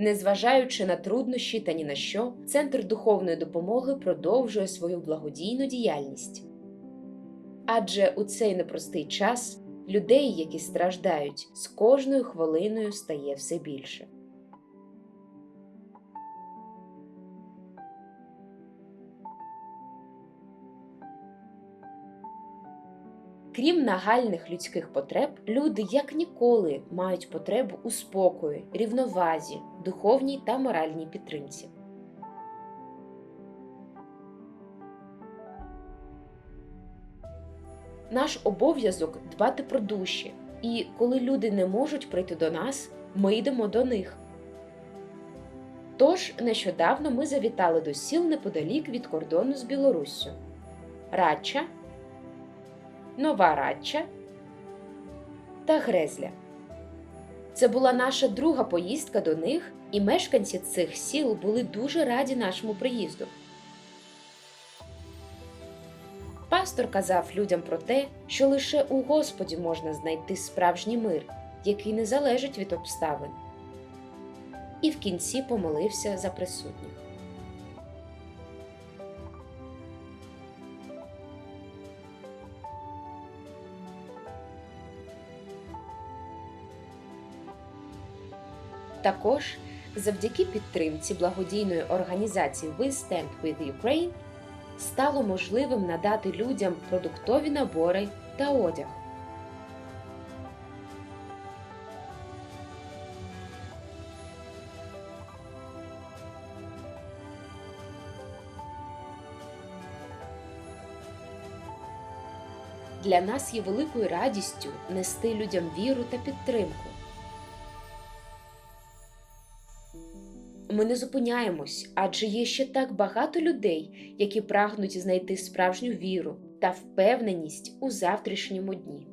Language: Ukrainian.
Незважаючи на труднощі та ні на що, центр духовної допомоги продовжує свою благодійну діяльність. Адже у цей непростий час людей, які страждають, з кожною хвилиною стає все більше. Крім нагальних людських потреб, люди як ніколи мають потребу у спокої, рівновазі, духовній та моральній підтримці. Наш обов'язок дбати про душі, і коли люди не можуть прийти до нас, ми йдемо до них. Тож нещодавно ми завітали до сіл неподалік від кордону з Білоруссю. Радча, Нова Радча та Грезля. Це була наша друга поїздка до них, і мешканці цих сіл були дуже раді нашому приїзду. Пастор казав людям про те, що лише у Господі можна знайти справжній мир, який не залежить від обставин. І в кінці помолився за присутніх. Також завдяки підтримці благодійної організації We Stand with Ukraine стало можливим надати людям продуктові набори та одяг. Для нас є великою радістю нести людям віру та підтримку. Ми не зупиняємось, адже є ще так багато людей, які прагнуть знайти справжню віру та впевненість у завтрашньому дні.